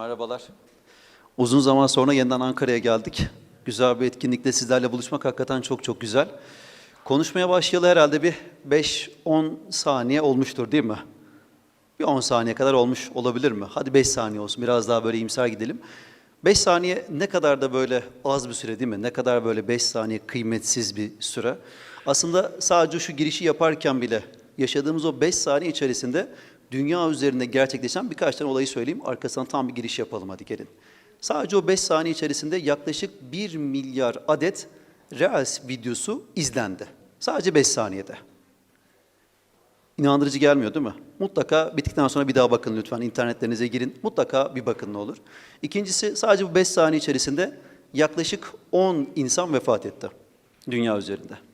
Merhabalar. Uzun zaman sonra yeniden Ankara'ya geldik. Güzel bir etkinlikte sizlerle buluşmak hakikaten çok çok güzel. Konuşmaya başlayalı herhalde bir 5-10 saniye olmuştur değil mi? Bir 10 saniye kadar olmuş olabilir mi? Hadi 5 saniye olsun biraz daha böyle imsar gidelim. 5 saniye ne kadar da böyle az bir süre değil mi? Ne kadar böyle 5 saniye kıymetsiz bir süre. Aslında sadece şu girişi yaparken bile yaşadığımız o 5 saniye içerisinde dünya üzerinde gerçekleşen birkaç tane olayı söyleyeyim. Arkasından tam bir giriş yapalım hadi gelin. Sadece o 5 saniye içerisinde yaklaşık 1 milyar adet Reels videosu izlendi. Sadece 5 saniyede. İnandırıcı gelmiyor değil mi? Mutlaka bittikten sonra bir daha bakın lütfen. İnternetlerinize girin. Mutlaka bir bakın ne olur. İkincisi sadece bu 5 saniye içerisinde yaklaşık 10 insan vefat etti dünya üzerinde.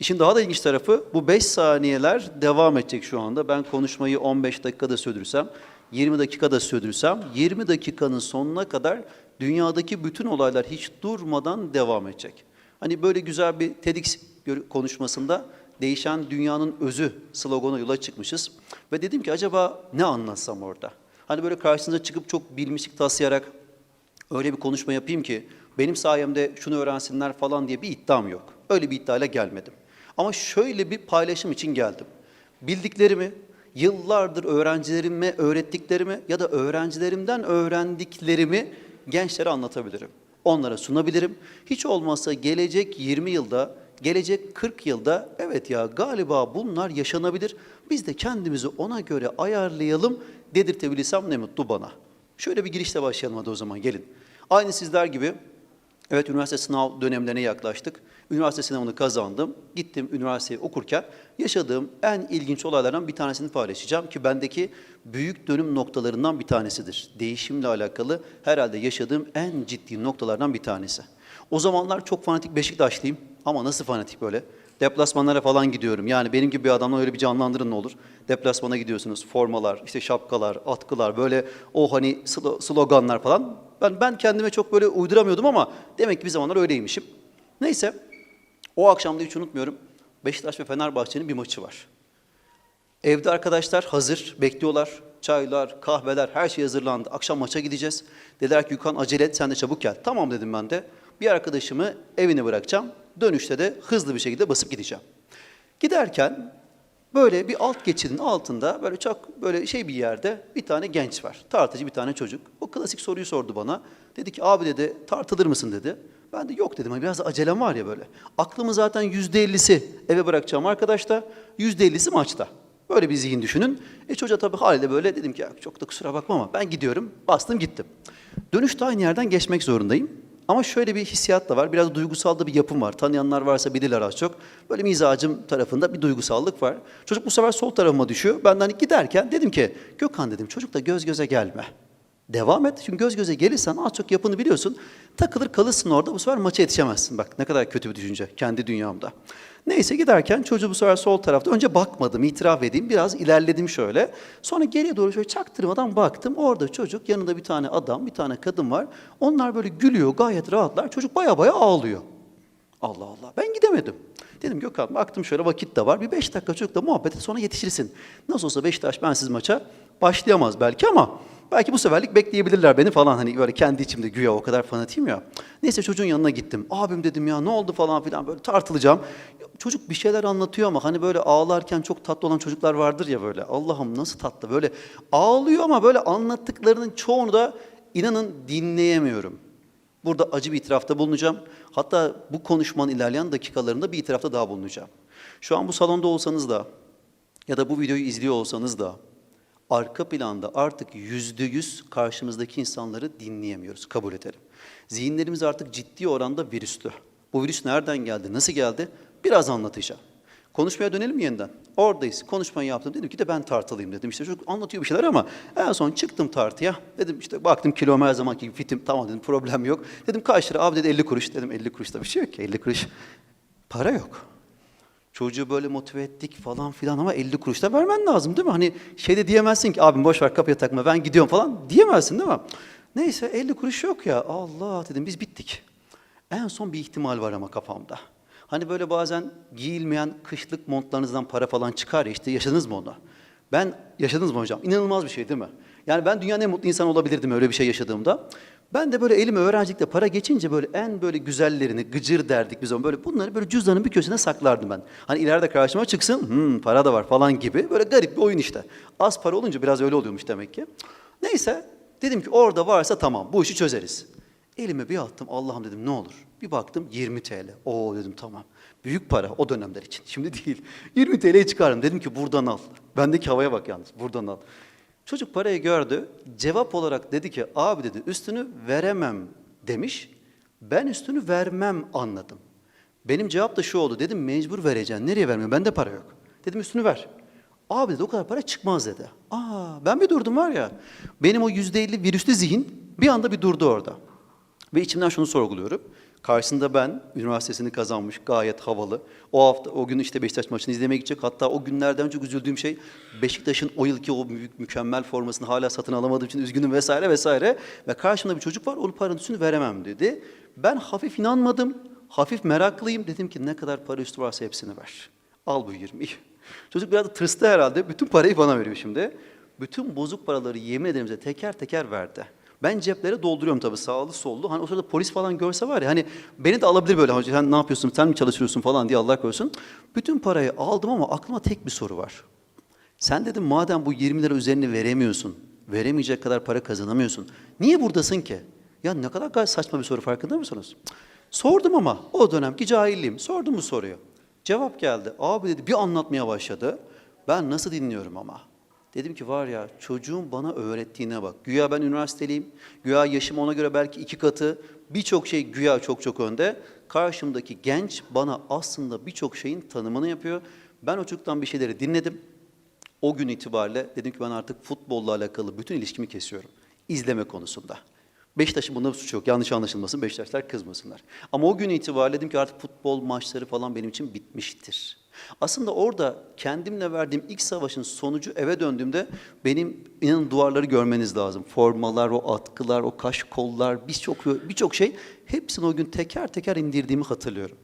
İşin daha da ilginç tarafı bu 5 saniyeler devam edecek şu anda. Ben konuşmayı 15 dakikada sürdürsem, 20 dakikada sürdürsem, 20 dakikanın sonuna kadar dünyadaki bütün olaylar hiç durmadan devam edecek. Hani böyle güzel bir TEDx konuşmasında değişen dünyanın özü slogana yola çıkmışız. Ve dedim ki acaba ne anlatsam orada? Hani böyle karşınıza çıkıp çok bilmişlik taslayarak öyle bir konuşma yapayım ki benim sayemde şunu öğrensinler falan diye bir iddiam yok. Öyle bir iddiayla gelmedim. Ama şöyle bir paylaşım için geldim. Bildiklerimi, yıllardır öğrencilerime öğrettiklerimi ya da öğrencilerimden öğrendiklerimi gençlere anlatabilirim. Onlara sunabilirim. Hiç olmazsa gelecek 20 yılda, gelecek 40 yılda evet ya galiba bunlar yaşanabilir. Biz de kendimizi ona göre ayarlayalım dedirtebilirsem ne mutlu bana. Şöyle bir girişle başlayalım hadi o zaman gelin. Aynı sizler gibi Evet üniversite sınav dönemlerine yaklaştık. Üniversite sınavını kazandım. Gittim üniversiteyi okurken yaşadığım en ilginç olaylardan bir tanesini paylaşacağım ki bendeki büyük dönüm noktalarından bir tanesidir. Değişimle alakalı herhalde yaşadığım en ciddi noktalardan bir tanesi. O zamanlar çok fanatik Beşiktaşlıyım ama nasıl fanatik böyle? Deplasmanlara falan gidiyorum. Yani benim gibi bir adamla öyle bir canlandırın ne olur. Deplasmana gidiyorsunuz. Formalar, işte şapkalar, atkılar böyle o hani slo- sloganlar falan. Ben ben kendime çok böyle uyduramıyordum ama demek ki bir zamanlar öyleymişim. Neyse o akşam da hiç unutmuyorum. Beşiktaş ve Fenerbahçe'nin bir maçı var. Evde arkadaşlar hazır, bekliyorlar. Çaylar, kahveler, her şey hazırlandı. Akşam maça gideceğiz. Dediler ki Yukan acele et, sen de çabuk gel. Tamam dedim ben de. Bir arkadaşımı evine bırakacağım. Dönüşte de hızlı bir şekilde basıp gideceğim. Giderken böyle bir alt geçidin altında böyle çok böyle şey bir yerde bir tane genç var. Tartıcı bir tane çocuk. O klasik soruyu sordu bana. Dedi ki abi dedi tartılır mısın dedi. Ben de yok dedim. Hani biraz acelem var ya böyle. Aklımı zaten yüzde ellisi eve bırakacağım arkadaşta. Yüzde ellisi maçta. Böyle bir zihin düşünün. E çocuğa tabii haliyle böyle dedim ki çok da kusura bakma ama ben gidiyorum. Bastım gittim. Dönüşte aynı yerden geçmek zorundayım. Ama şöyle bir hissiyat da var. Biraz duygusal da bir yapım var. Tanıyanlar varsa bilirler az çok. Böyle mizacım tarafında bir duygusallık var. Çocuk bu sefer sol tarafıma düşüyor. Ben de hani giderken dedim ki Gökhan dedim çocukla göz göze gelme. Devam et. Çünkü göz göze gelirsen az çok yapını biliyorsun. Takılır kalırsın orada. Bu sefer maça yetişemezsin. Bak ne kadar kötü bir düşünce kendi dünyamda. Neyse giderken çocuğu bu sefer sol tarafta. Önce bakmadım, itiraf edeyim. Biraz ilerledim şöyle. Sonra geriye doğru şöyle çaktırmadan baktım. Orada çocuk, yanında bir tane adam, bir tane kadın var. Onlar böyle gülüyor, gayet rahatlar. Çocuk baya baya ağlıyor. Allah Allah. Ben gidemedim. Dedim Gökhan baktım şöyle vakit de var. Bir beş dakika çocukla muhabbet et sonra yetişirsin. Nasıl olsa Beşiktaş bensiz maça başlayamaz belki ama belki bu seferlik bekleyebilirler beni falan. Hani böyle kendi içimde güya o kadar fanatiyim ya. Neyse çocuğun yanına gittim. Abim dedim ya ne oldu falan filan böyle tartılacağım. Çocuk bir şeyler anlatıyor ama hani böyle ağlarken çok tatlı olan çocuklar vardır ya böyle. Allah'ım nasıl tatlı böyle ağlıyor ama böyle anlattıklarının çoğunu da inanın dinleyemiyorum. Burada acı bir itirafta bulunacağım. Hatta bu konuşmanın ilerleyen dakikalarında bir itirafta daha bulunacağım. Şu an bu salonda olsanız da ya da bu videoyu izliyor olsanız da arka planda artık yüzde yüz karşımızdaki insanları dinleyemiyoruz, kabul edelim. Zihinlerimiz artık ciddi oranda virüslü. Bu virüs nereden geldi, nasıl geldi? Biraz anlatacağım. Konuşmaya dönelim yeniden? Oradayız. Konuşmayı yaptım. Dedim ki de ben tartılıyım dedim. İşte çocuk anlatıyor bir şeyler ama en son çıktım tartıya. Dedim işte baktım kilom her zamanki gibi fitim. Tamam dedim problem yok. Dedim kaç lira? Abi dedi 50 kuruş. Dedim 50 kuruş da bir şey yok ki. 50 kuruş para yok. Çocuğu böyle motive ettik falan filan ama 50 kuruş da vermen lazım değil mi? Hani şey de diyemezsin ki abim boş ver kapıya takma ben gidiyorum falan diyemezsin değil mi? Neyse 50 kuruş yok ya Allah dedim biz bittik. En son bir ihtimal var ama kafamda. Hani böyle bazen giyilmeyen kışlık montlarınızdan para falan çıkar ya işte yaşadınız mı onu? Ben yaşadınız mı hocam? İnanılmaz bir şey değil mi? Yani ben dünyanın en mutlu insanı olabilirdim öyle bir şey yaşadığımda. Ben de böyle elime öğrencilikte para geçince böyle en böyle güzellerini, gıcır derdik biz ona. Böyle bunları böyle cüzdanın bir köşesine saklardım ben. Hani ileride karşıma çıksın, hmm, para da var falan gibi. Böyle garip bir oyun işte. Az para olunca biraz öyle oluyormuş demek ki. Neyse dedim ki orada varsa tamam bu işi çözeriz. Elime bir attım Allah'ım dedim ne olur. Bir baktım 20 TL. Oo dedim tamam. Büyük para o dönemler için. Şimdi değil. 20 TL'yi çıkardım. Dedim ki buradan al. Bendeki havaya bak yalnız. Buradan al. Çocuk parayı gördü. Cevap olarak dedi ki abi dedi üstünü veremem demiş. Ben üstünü vermem anladım. Benim cevap da şu oldu. Dedim mecbur vereceksin. Nereye vermiyorum? Bende para yok. Dedim üstünü ver. Abi dedi o kadar para çıkmaz dedi. Aa ben bir durdum var ya. Benim o yüzde elli virüslü zihin bir anda bir durdu orada. Ve içimden şunu sorguluyorum. Karşısında ben üniversitesini kazanmış gayet havalı. O hafta o gün işte Beşiktaş maçını izlemeye gidecek. Hatta o günlerden çok üzüldüğüm şey Beşiktaş'ın o yılki o büyük mükemmel formasını hala satın alamadığım için üzgünüm vesaire vesaire. Ve karşımda bir çocuk var onun paranın üstünü veremem dedi. Ben hafif inanmadım. Hafif meraklıyım. Dedim ki ne kadar para üstü varsa hepsini ver. Al bu 20'yi. Çocuk biraz da tırstı herhalde. Bütün parayı bana veriyor şimdi. Bütün bozuk paraları yemin ederim teker teker verdi. Ben ceplere dolduruyorum tabii sağlı sollu. Hani o sırada polis falan görse var ya hani beni de alabilir böyle. Hoca sen ne yapıyorsun sen mi çalışıyorsun falan diye Allah korusun. Bütün parayı aldım ama aklıma tek bir soru var. Sen dedim madem bu 20 lira üzerini veremiyorsun, veremeyecek kadar para kazanamıyorsun. Niye buradasın ki? Ya ne kadar saçma bir soru farkında mısınız? Sordum ama o dönemki cahilliğim. Sordum bu soruyu. Cevap geldi. Abi dedi bir anlatmaya başladı. Ben nasıl dinliyorum ama. Dedim ki var ya çocuğun bana öğrettiğine bak. Güya ben üniversiteliyim. Güya yaşım ona göre belki iki katı. Birçok şey güya çok çok önde. Karşımdaki genç bana aslında birçok şeyin tanımını yapıyor. Ben o çocuktan bir şeyleri dinledim. O gün itibariyle dedim ki ben artık futbolla alakalı bütün ilişkimi kesiyorum. İzleme konusunda. Beşiktaş'ın bunda suçu yok. Yanlış anlaşılmasın. Beşiktaşlar kızmasınlar. Ama o gün itibariyle dedim ki artık futbol maçları falan benim için bitmiştir. Aslında orada kendimle verdiğim ilk savaşın sonucu eve döndüğümde benim inanın duvarları görmeniz lazım. Formalar, o atkılar, o kaş kollar, birçok birçok şey hepsini o gün teker teker indirdiğimi hatırlıyorum.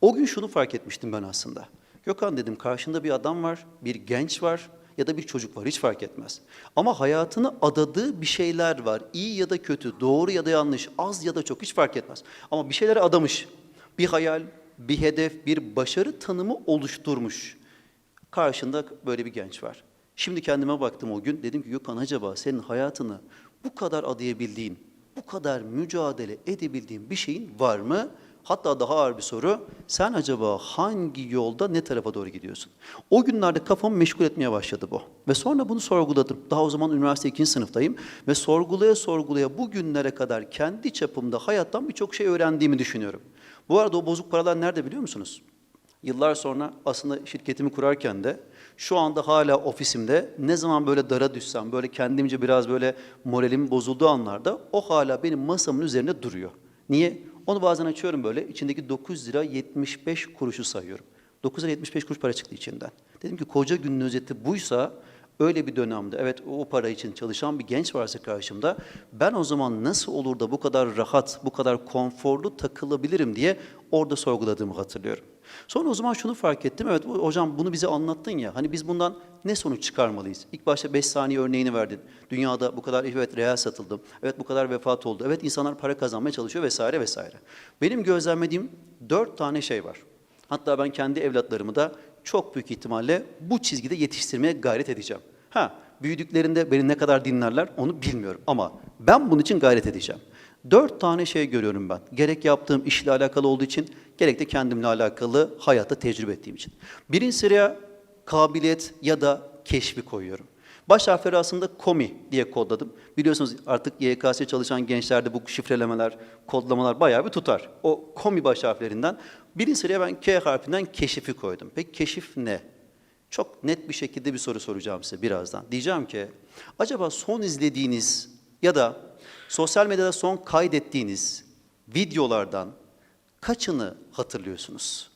O gün şunu fark etmiştim ben aslında. Gökhan dedim karşında bir adam var, bir genç var ya da bir çocuk var hiç fark etmez. Ama hayatını adadığı bir şeyler var. İyi ya da kötü, doğru ya da yanlış, az ya da çok hiç fark etmez. Ama bir şeylere adamış. Bir hayal, bir hedef, bir başarı tanımı oluşturmuş. Karşında böyle bir genç var. Şimdi kendime baktım o gün. Dedim ki Gökhan acaba senin hayatını bu kadar adayabildiğin, bu kadar mücadele edebildiğin bir şeyin var mı? Hatta daha ağır bir soru. Sen acaba hangi yolda ne tarafa doğru gidiyorsun? O günlerde kafamı meşgul etmeye başladı bu. Ve sonra bunu sorguladım. Daha o zaman üniversite ikinci sınıftayım. Ve sorgulaya sorgulaya bugünlere kadar kendi çapımda hayattan birçok şey öğrendiğimi düşünüyorum. Bu arada o bozuk paralar nerede biliyor musunuz? Yıllar sonra aslında şirketimi kurarken de şu anda hala ofisimde ne zaman böyle dara düşsem, böyle kendimce biraz böyle moralim bozulduğu anlarda o hala benim masamın üzerinde duruyor. Niye? Onu bazen açıyorum böyle, içindeki 9 lira 75 kuruşu sayıyorum. 9 lira 75 kuruş para çıktı içinden. Dedim ki koca günün özeti buysa, öyle bir dönemde evet o para için çalışan bir genç varsa karşımda, ben o zaman nasıl olur da bu kadar rahat, bu kadar konforlu takılabilirim diye orada sorguladığımı hatırlıyorum. Sonra o zaman şunu fark ettim, evet hocam bunu bize anlattın ya, hani biz bundan ne sonuç çıkarmalıyız? İlk başta 5 saniye örneğini verdin. Dünyada bu kadar evet reel satıldı, evet bu kadar vefat oldu, evet insanlar para kazanmaya çalışıyor vesaire vesaire. Benim gözlemlediğim dört tane şey var. Hatta ben kendi evlatlarımı da çok büyük ihtimalle bu çizgide yetiştirmeye gayret edeceğim. Ha, büyüdüklerinde beni ne kadar dinlerler onu bilmiyorum ama ben bunun için gayret edeceğim. Dört tane şey görüyorum ben. Gerek yaptığım işle alakalı olduğu için, gerek de kendimle alakalı hayatta tecrübe ettiğim için. Birinci sıraya kabiliyet ya da keşfi koyuyorum. Baş harfleri aslında komi diye kodladım. Biliyorsunuz artık YKS çalışan gençlerde bu şifrelemeler, kodlamalar bayağı bir tutar. O komi baş harflerinden birinci sıraya ben K harfinden keşifi koydum. Peki keşif ne? Çok net bir şekilde bir soru soracağım size birazdan. Diyeceğim ki acaba son izlediğiniz ya da sosyal medyada son kaydettiğiniz videolardan kaçını hatırlıyorsunuz?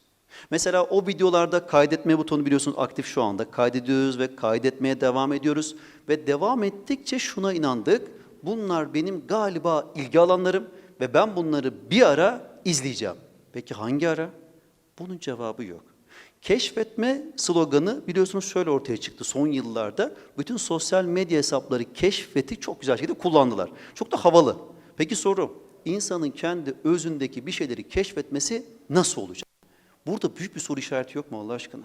Mesela o videolarda kaydetme butonu biliyorsunuz aktif şu anda. Kaydediyoruz ve kaydetmeye devam ediyoruz. Ve devam ettikçe şuna inandık. Bunlar benim galiba ilgi alanlarım ve ben bunları bir ara izleyeceğim. Peki hangi ara? Bunun cevabı yok. Keşfetme sloganı biliyorsunuz şöyle ortaya çıktı son yıllarda. Bütün sosyal medya hesapları keşfeti çok güzel şekilde kullandılar. Çok da havalı. Peki soru, insanın kendi özündeki bir şeyleri keşfetmesi nasıl olacak? Burada büyük bir soru işareti yok mu Allah aşkına?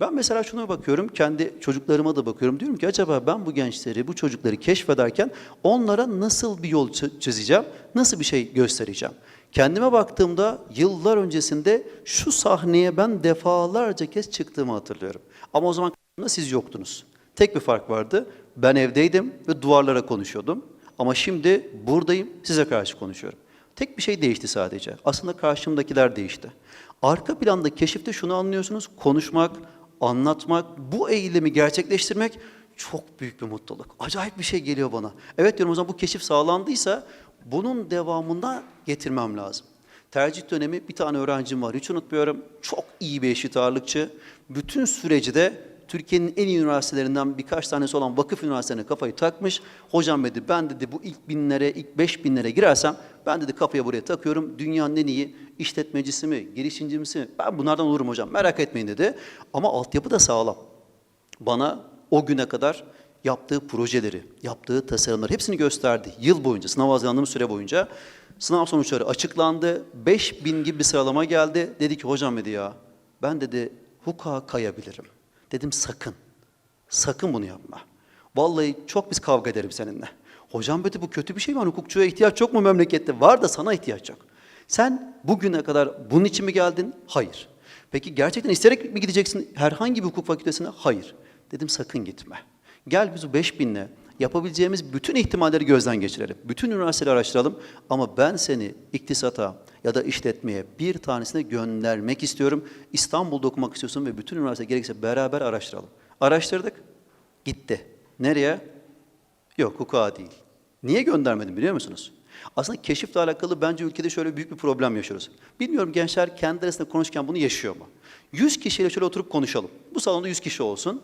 Ben mesela şuna bakıyorum, kendi çocuklarıma da bakıyorum. Diyorum ki acaba ben bu gençleri, bu çocukları keşfederken onlara nasıl bir yol çi- çizeceğim, nasıl bir şey göstereceğim? Kendime baktığımda yıllar öncesinde şu sahneye ben defalarca kez çıktığımı hatırlıyorum. Ama o zaman siz yoktunuz. Tek bir fark vardı. Ben evdeydim ve duvarlara konuşuyordum. Ama şimdi buradayım, size karşı konuşuyorum. Tek bir şey değişti sadece. Aslında karşımdakiler değişti. Arka planda keşifte şunu anlıyorsunuz. Konuşmak, anlatmak, bu eylemi gerçekleştirmek çok büyük bir mutluluk. Acayip bir şey geliyor bana. Evet diyorum o zaman bu keşif sağlandıysa bunun devamında getirmem lazım. Tercih dönemi bir tane öğrencim var hiç unutmuyorum. Çok iyi bir eşit ağırlıkçı. Bütün süreci de Türkiye'nin en iyi üniversitelerinden birkaç tanesi olan vakıf üniversitelerine kafayı takmış. Hocam dedi ben dedi bu ilk binlere, ilk beş binlere girersem ben dedi kafaya buraya takıyorum. Dünyanın en iyi işletmecisi mi, girişimcisi mi? Ben bunlardan olurum hocam merak etmeyin dedi. Ama altyapı da sağlam. Bana o güne kadar yaptığı projeleri, yaptığı tasarımları hepsini gösterdi. Yıl boyunca, sınav hazırlandığım süre boyunca. Sınav sonuçları açıklandı. 5000 gibi bir sıralama geldi. Dedi ki hocam dedi ya ben dedi hukuka kayabilirim. Dedim sakın. Sakın bunu yapma. Vallahi çok biz kavga ederim seninle. Hocam dedi bu kötü bir şey mi? Hani Hukukçuya ihtiyaç çok mu memlekette? Var da sana ihtiyaç yok. Sen bugüne kadar bunun için mi geldin? Hayır. Peki gerçekten isteyerek mi gideceksin herhangi bir hukuk fakültesine? Hayır. Dedim sakın gitme. Gel biz bu 5000'le yapabileceğimiz bütün ihtimalleri gözden geçirelim. Bütün üniversiteleri araştıralım ama ben seni iktisata ya da işletmeye bir tanesine göndermek istiyorum. İstanbul'da okumak istiyorsun ve bütün üniversite gerekirse beraber araştıralım. Araştırdık. Gitti. Nereye? Yok hukuka değil. Niye göndermedim biliyor musunuz? Aslında keşifle alakalı bence ülkede şöyle büyük bir problem yaşıyoruz. Bilmiyorum gençler kendi arasında konuşurken bunu yaşıyor mu? 100 kişiyle şöyle oturup konuşalım. Bu salonda 100 kişi olsun.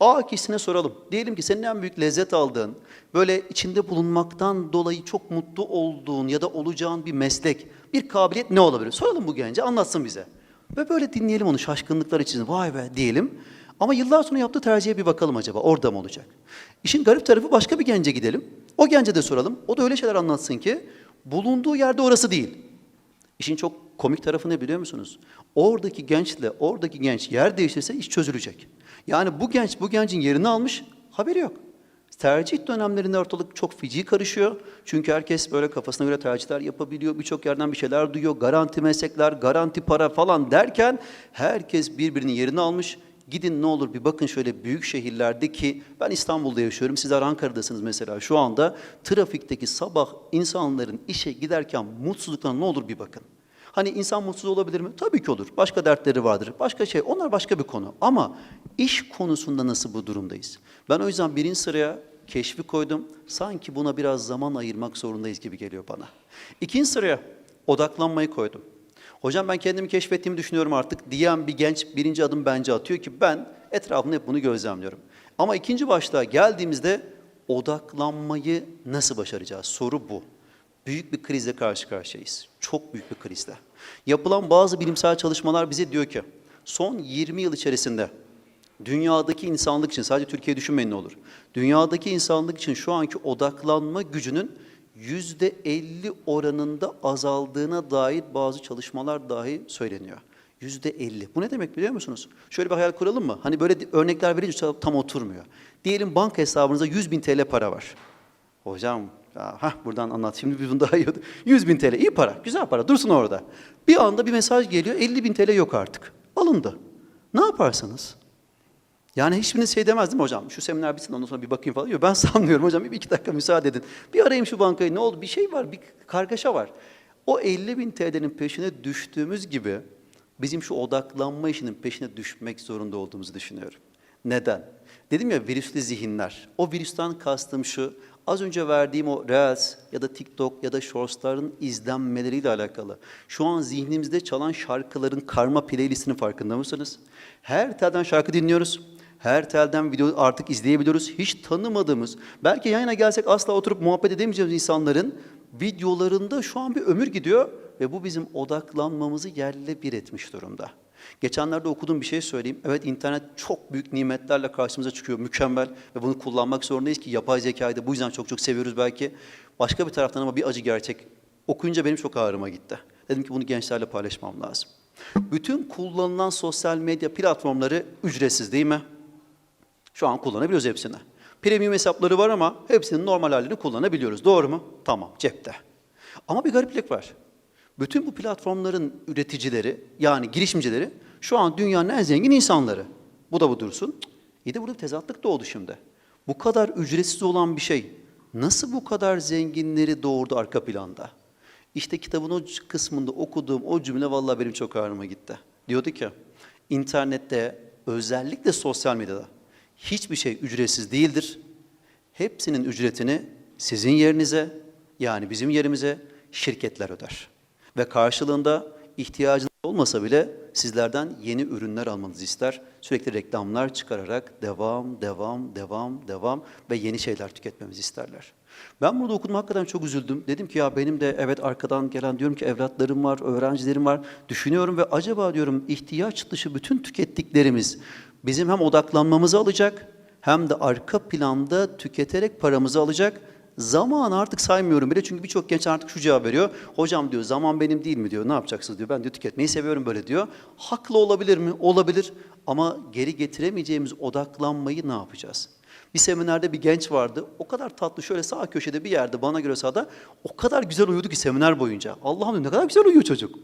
A kişisine soralım. Diyelim ki senin en büyük lezzet aldığın, böyle içinde bulunmaktan dolayı çok mutlu olduğun ya da olacağın bir meslek, bir kabiliyet ne olabilir? Soralım bu gence, anlatsın bize. Ve böyle dinleyelim onu şaşkınlıklar içinde. Vay be diyelim. Ama yıllar sonra yaptığı tercihe bir bakalım acaba orada mı olacak? İşin garip tarafı başka bir gence gidelim. O gence de soralım. O da öyle şeyler anlatsın ki bulunduğu yerde orası değil. İşin çok komik tarafı ne biliyor musunuz? Oradaki gençle oradaki genç yer değiştirse iş çözülecek. Yani bu genç bu gencin yerini almış haberi yok. Tercih dönemlerinde ortalık çok feci karışıyor. Çünkü herkes böyle kafasına göre tercihler yapabiliyor. Birçok yerden bir şeyler duyuyor. Garanti meslekler, garanti para falan derken herkes birbirinin yerini almış. Gidin ne olur bir bakın şöyle büyük şehirlerdeki, ben İstanbul'da yaşıyorum, sizler Ankara'dasınız mesela şu anda. Trafikteki sabah insanların işe giderken mutsuzluklarına ne olur bir bakın. Hani insan mutsuz olabilir mi? Tabii ki olur. Başka dertleri vardır. Başka şey, onlar başka bir konu. Ama iş konusunda nasıl bu durumdayız? Ben o yüzden birinci sıraya keşfi koydum. Sanki buna biraz zaman ayırmak zorundayız gibi geliyor bana. İkinci sıraya odaklanmayı koydum. Hocam ben kendimi keşfettiğimi düşünüyorum artık diyen bir genç birinci adım bence atıyor ki ben etrafımda hep bunu gözlemliyorum. Ama ikinci başlığa geldiğimizde odaklanmayı nasıl başaracağız? Soru bu. Büyük bir krizle karşı karşıyayız. Çok büyük bir krizle. Yapılan bazı bilimsel çalışmalar bize diyor ki son 20 yıl içerisinde dünyadaki insanlık için sadece Türkiye düşünmeyin ne olur. Dünyadaki insanlık için şu anki odaklanma gücünün yüzde 50 oranında azaldığına dair bazı çalışmalar dahi söyleniyor. Yüzde 50. Bu ne demek biliyor musunuz? Şöyle bir hayal kuralım mı? Hani böyle örnekler verince tam oturmuyor. Diyelim banka hesabınızda 100 bin TL para var. Hocam, hah buradan anlat. Şimdi bir bunu daha iyi. 100 bin TL iyi para, güzel para. Dursun orada. Bir anda bir mesaj geliyor. 50 bin TL yok artık. Alındı. Ne yaparsınız? Yani hiçbiriniz şey demez değil mi hocam? Şu seminer bitsin ondan sonra bir bakayım falan. Yok ben sanmıyorum hocam. Bir iki dakika müsaade edin. Bir arayayım şu bankayı. Ne oldu? Bir şey var. Bir kargaşa var. O 50 bin TL'nin peşine düştüğümüz gibi bizim şu odaklanma işinin peşine düşmek zorunda olduğumuzu düşünüyorum. Neden? Dedim ya virüslü zihinler. O virüsten kastım şu. Az önce verdiğim o Reels ya da TikTok ya da Shorts'ların izlenmeleriyle alakalı. Şu an zihnimizde çalan şarkıların karma playlistinin farkında mısınız? Her telden şarkı dinliyoruz. Her telden video artık izleyebiliyoruz. Hiç tanımadığımız, belki yayına gelsek asla oturup muhabbet edemeyeceğimiz insanların videolarında şu an bir ömür gidiyor ve bu bizim odaklanmamızı yerle bir etmiş durumda. Geçenlerde okuduğum bir şey söyleyeyim. Evet internet çok büyük nimetlerle karşımıza çıkıyor. Mükemmel ve bunu kullanmak zorundayız ki yapay zekayı da bu yüzden çok çok seviyoruz belki. Başka bir taraftan ama bir acı gerçek. Okuyunca benim çok ağrıma gitti. Dedim ki bunu gençlerle paylaşmam lazım. Bütün kullanılan sosyal medya platformları ücretsiz değil mi? Şu an kullanabiliyoruz hepsini. Premium hesapları var ama hepsinin normal halini kullanabiliyoruz. Doğru mu? Tamam, cepte. Ama bir gariplik var. Bütün bu platformların üreticileri, yani girişimcileri şu an dünyanın en zengin insanları. Bu da bu dursun. İyi de burada bir tezatlık doğdu şimdi. Bu kadar ücretsiz olan bir şey nasıl bu kadar zenginleri doğurdu arka planda? İşte kitabın o kısmında okuduğum o cümle vallahi benim çok ağrıma gitti. Diyordu ki, internette özellikle sosyal medyada hiçbir şey ücretsiz değildir. Hepsinin ücretini sizin yerinize yani bizim yerimize şirketler öder. Ve karşılığında ihtiyacınız olmasa bile sizlerden yeni ürünler almanızı ister. Sürekli reklamlar çıkararak devam, devam, devam, devam ve yeni şeyler tüketmemizi isterler. Ben burada okudum hakikaten çok üzüldüm. Dedim ki ya benim de evet arkadan gelen diyorum ki evlatlarım var, öğrencilerim var. Düşünüyorum ve acaba diyorum ihtiyaç dışı bütün tükettiklerimiz bizim hem odaklanmamızı alacak hem de arka planda tüketerek paramızı alacak. Zaman artık saymıyorum bile çünkü birçok genç artık şu cevap veriyor. Hocam diyor zaman benim değil mi diyor. Ne yapacaksınız diyor. Ben diyor tüketmeyi seviyorum böyle diyor. Haklı olabilir mi? Olabilir. Ama geri getiremeyeceğimiz odaklanmayı ne yapacağız? Bir seminerde bir genç vardı. O kadar tatlı şöyle sağ köşede bir yerde bana göre sağda o kadar güzel uyudu ki seminer boyunca. Allah'ım ne kadar güzel uyuyor çocuk.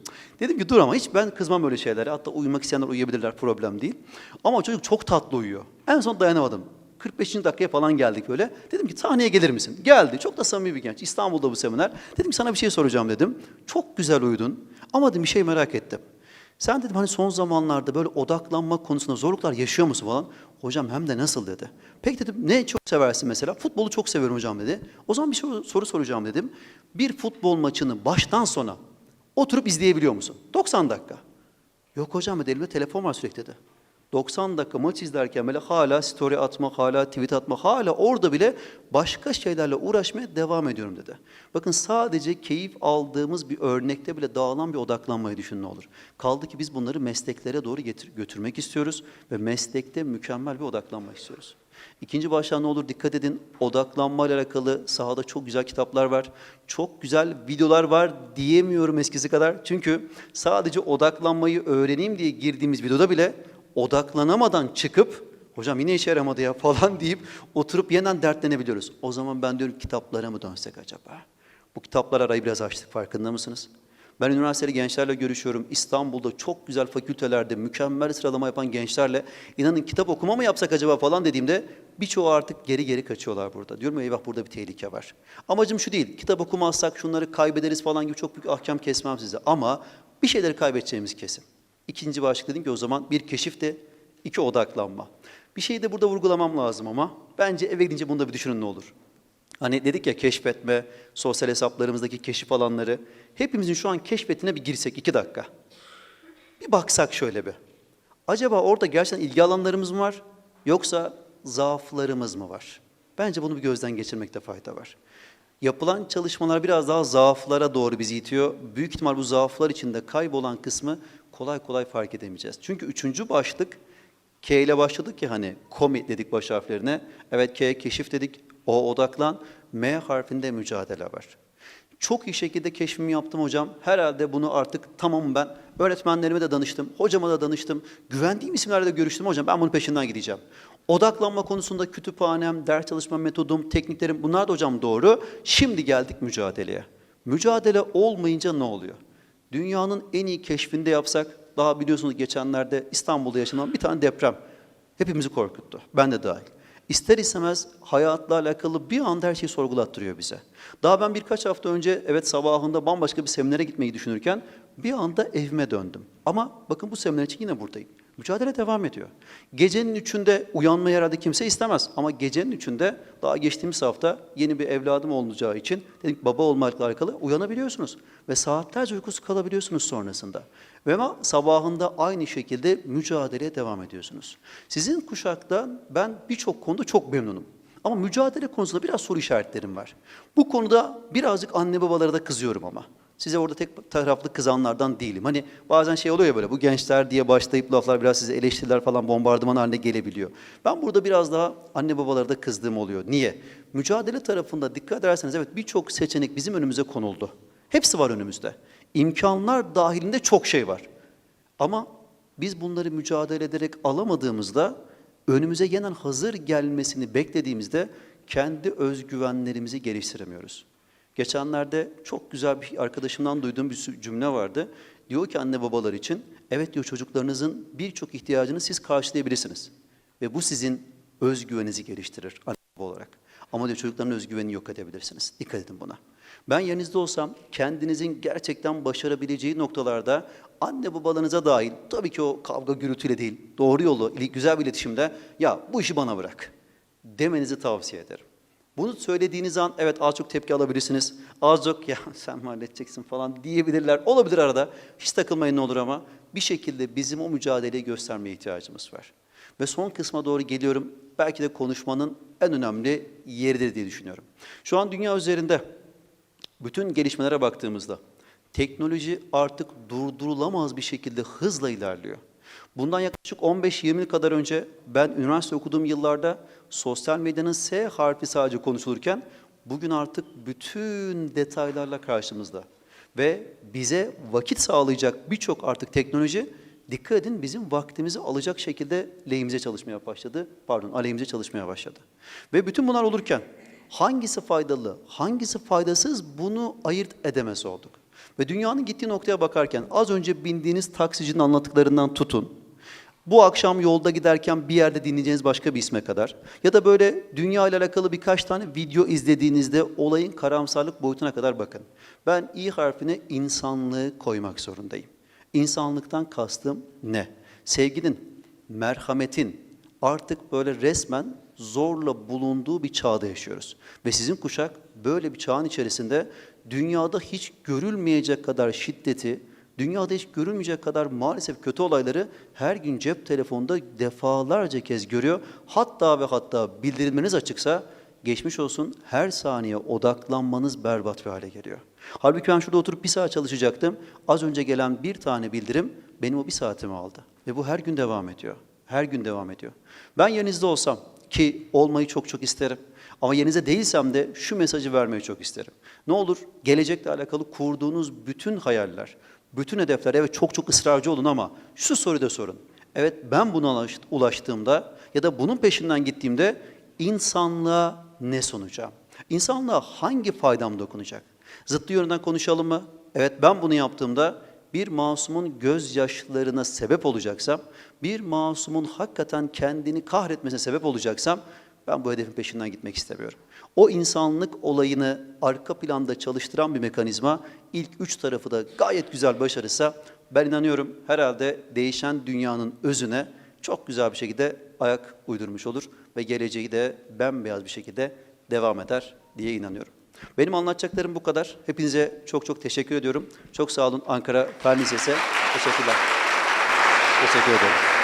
Dedim ki dur ama hiç ben kızmam öyle şeylere. Hatta uyumak isteyenler uyuyabilirler problem değil. Ama çocuk çok tatlı uyuyor. En son dayanamadım. 45. dakikaya falan geldik böyle. Dedim ki sahneye gelir misin? Geldi. Çok da samimi bir genç. İstanbul'da bu seminer. Dedim ki sana bir şey soracağım dedim. Çok güzel uyudun. Ama dedim bir şey merak ettim. Sen dedim hani son zamanlarda böyle odaklanma konusunda zorluklar yaşıyor musun falan? Hocam hem de nasıl dedi. Peki dedim ne çok seversin mesela? Futbolu çok seviyorum hocam dedi. O zaman bir soru, soracağım dedim. Bir futbol maçını baştan sona oturup izleyebiliyor musun? 90 dakika. Yok hocam dedi elimde telefon var sürekli dedi. 90 dakika maç izlerken böyle hala story atmak, hala tweet atmak, hala orada bile başka şeylerle uğraşmaya devam ediyorum dedi. Bakın sadece keyif aldığımız bir örnekte bile dağılan bir odaklanmayı düşünün olur. Kaldı ki biz bunları mesleklere doğru getir, götürmek istiyoruz ve meslekte mükemmel bir odaklanma istiyoruz. İkinci başlığa ne olur dikkat edin. Odaklanma ile alakalı sahada çok güzel kitaplar var. Çok güzel videolar var diyemiyorum eskisi kadar. Çünkü sadece odaklanmayı öğreneyim diye girdiğimiz videoda bile odaklanamadan çıkıp hocam yine işe yaramadı ya falan deyip oturup yeniden dertlenebiliyoruz. O zaman ben diyorum kitaplara mı dönsek acaba? Bu kitaplar arayı biraz açtık farkında mısınız? Ben üniversiteli gençlerle görüşüyorum. İstanbul'da çok güzel fakültelerde mükemmel sıralama yapan gençlerle inanın kitap okuma mı yapsak acaba falan dediğimde birçoğu artık geri geri kaçıyorlar burada. Diyorum eyvah burada bir tehlike var. Amacım şu değil. Kitap okumazsak şunları kaybederiz falan gibi çok büyük ahkam kesmem size. Ama bir şeyleri kaybedeceğimiz kesin. İkinci başlık dedim ki o zaman bir keşif de iki odaklanma. Bir şeyi de burada vurgulamam lazım ama bence eve gidince bunu da bir düşünün ne olur. Hani dedik ya keşfetme, sosyal hesaplarımızdaki keşif alanları. Hepimizin şu an keşfetine bir girsek iki dakika. Bir baksak şöyle bir. Acaba orada gerçekten ilgi alanlarımız mı var yoksa zaaflarımız mı var? Bence bunu bir gözden geçirmekte fayda var. Yapılan çalışmalar biraz daha zaaflara doğru bizi itiyor. Büyük ihtimal bu zaaflar içinde kaybolan kısmı kolay kolay fark edemeyeceğiz. Çünkü üçüncü başlık K ile başladık ya hani komi dedik baş harflerine. Evet K keşif dedik. O odaklan. M harfinde mücadele var. Çok iyi şekilde keşfimi yaptım hocam. Herhalde bunu artık tamam ben öğretmenlerime de danıştım, hocama da danıştım. Güvendiğim isimlerle de görüştüm hocam. Ben bunun peşinden gideceğim. Odaklanma konusunda kütüphanem, ders çalışma metodum, tekniklerim bunlar da hocam doğru. Şimdi geldik mücadeleye. Mücadele olmayınca ne oluyor? Dünyanın en iyi keşfinde yapsak, daha biliyorsunuz geçenlerde İstanbul'da yaşanan bir tane deprem hepimizi korkuttu. Ben de dahil. İster istemez hayatla alakalı bir anda her şeyi sorgulattırıyor bize. Daha ben birkaç hafta önce evet sabahında bambaşka bir seminere gitmeyi düşünürken bir anda evime döndüm. Ama bakın bu seminer için yine buradayım. Mücadele devam ediyor. Gecenin üçünde uyanmayı herhalde kimse istemez. Ama gecenin üçünde daha geçtiğimiz hafta yeni bir evladım olacağı için dedik baba olmakla alakalı uyanabiliyorsunuz. Ve saatlerce uykusu kalabiliyorsunuz sonrasında. Ve ama sabahında aynı şekilde mücadeleye devam ediyorsunuz. Sizin kuşakta ben birçok konuda çok memnunum. Ama mücadele konusunda biraz soru işaretlerim var. Bu konuda birazcık anne babalara da kızıyorum ama. Size orada tek taraflı kızanlardan değilim. Hani bazen şey oluyor ya böyle bu gençler diye başlayıp laflar biraz size eleştiriler falan bombardıman haline gelebiliyor. Ben burada biraz daha anne babalara da kızdığım oluyor. Niye? Mücadele tarafında dikkat ederseniz evet birçok seçenek bizim önümüze konuldu. Hepsi var önümüzde. İmkanlar dahilinde çok şey var. Ama biz bunları mücadele ederek alamadığımızda önümüze gelen hazır gelmesini beklediğimizde kendi özgüvenlerimizi geliştiremiyoruz. Geçenlerde çok güzel bir arkadaşımdan duyduğum bir cümle vardı. Diyor ki anne babalar için, evet diyor çocuklarınızın birçok ihtiyacını siz karşılayabilirsiniz. Ve bu sizin özgüveninizi geliştirir anne baba olarak. Ama diyor çocukların özgüvenini yok edebilirsiniz. Dikkat edin buna. Ben yerinizde olsam kendinizin gerçekten başarabileceği noktalarda anne babalarınıza dahil, tabii ki o kavga gürültüyle değil, doğru yolu, güzel bir iletişimde ya bu işi bana bırak demenizi tavsiye ederim. Bunu söylediğiniz an evet az çok tepki alabilirsiniz. Az çok ya sen mi halledeceksin falan diyebilirler. Olabilir arada. Hiç takılmayın ne olur ama bir şekilde bizim o mücadeleyi göstermeye ihtiyacımız var. Ve son kısma doğru geliyorum. Belki de konuşmanın en önemli yeridir diye düşünüyorum. Şu an dünya üzerinde bütün gelişmelere baktığımızda teknoloji artık durdurulamaz bir şekilde hızla ilerliyor. Bundan yaklaşık 15-20 yıl kadar önce ben üniversite okuduğum yıllarda sosyal medyanın S harfi sadece konuşulurken bugün artık bütün detaylarla karşımızda. Ve bize vakit sağlayacak birçok artık teknoloji dikkat edin bizim vaktimizi alacak şekilde lehimize çalışmaya başladı. Pardon aleyhimize çalışmaya başladı. Ve bütün bunlar olurken hangisi faydalı, hangisi faydasız bunu ayırt edemez olduk. Ve dünyanın gittiği noktaya bakarken az önce bindiğiniz taksicinin anlattıklarından tutun. Bu akşam yolda giderken bir yerde dinleyeceğiniz başka bir isme kadar ya da böyle dünya ile alakalı birkaç tane video izlediğinizde olayın karamsarlık boyutuna kadar bakın. Ben i harfine insanlığı koymak zorundayım. İnsanlıktan kastım ne? Sevginin, merhametin artık böyle resmen zorla bulunduğu bir çağda yaşıyoruz. Ve sizin kuşak böyle bir çağın içerisinde dünyada hiç görülmeyecek kadar şiddeti, dünyada hiç görülmeyecek kadar maalesef kötü olayları her gün cep telefonunda defalarca kez görüyor. Hatta ve hatta bildirimleriniz açıksa geçmiş olsun her saniye odaklanmanız berbat bir hale geliyor. Halbuki ben şurada oturup bir saat çalışacaktım. Az önce gelen bir tane bildirim benim o bir saatimi aldı. Ve bu her gün devam ediyor. Her gün devam ediyor. Ben yerinizde olsam ki olmayı çok çok isterim. Ama yerinizde değilsem de şu mesajı vermeyi çok isterim. Ne olur gelecekle alakalı kurduğunuz bütün hayaller, bütün hedefler evet çok çok ısrarcı olun ama şu soruyu da sorun. Evet ben buna ulaştığımda ya da bunun peşinden gittiğimde insanlığa ne sunacağım? İnsanlığa hangi faydam dokunacak? Zıttı yönünden konuşalım mı? Evet ben bunu yaptığımda bir masumun gözyaşlarına sebep olacaksam, bir masumun hakikaten kendini kahretmesine sebep olacaksam ben bu hedefin peşinden gitmek istemiyorum. O insanlık olayını arka planda çalıştıran bir mekanizma ilk üç tarafı da gayet güzel başarırsa ben inanıyorum herhalde değişen dünyanın özüne çok güzel bir şekilde ayak uydurmuş olur ve geleceği de bembeyaz bir şekilde devam eder diye inanıyorum. Benim anlatacaklarım bu kadar. Hepinize çok çok teşekkür ediyorum. Çok sağ olun Ankara Fen Lisesi. Teşekkürler. Teşekkür ederim.